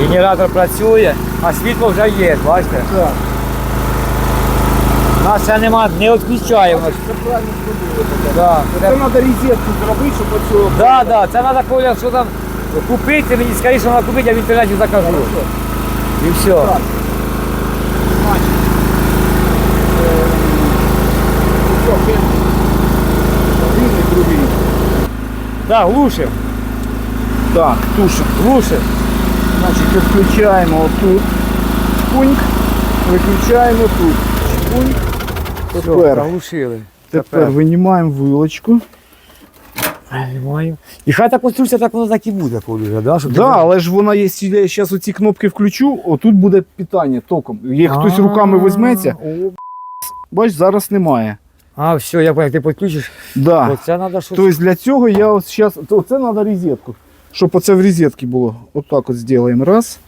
Генератор працює, а світло вже є, бачите? Так. У нас ще нема, не відключаємо. Це правильно зробили. Да, Це треба розетку зробити, щоб оцього. да, да, це треба Коля, що там купити, мені скоріше треба купити, я в інтернеті закажу. І все. Так. Значить, е, що, фен? Один і другий. Так, глушим, Так, тушимо. глушим. Значить, включаємо отут. Пуньк. Виключаємо тут. Пуньк. Тепер, заглушили. тепер винімаємо вилочку. І хай та конструкція так воно так і буде, Коля, да? Щоб Да, але ж вона, якщо я зараз оці кнопки включу, отут буде питання током. Як хтось руками візьметься, бач, зараз немає. А, все, я понял, ти підключиш. Да. Оце треба щось. Тобто для цього я ось зараз. То це треба розетку. Щоб оце в розетці було. Отак от зробимо. Раз.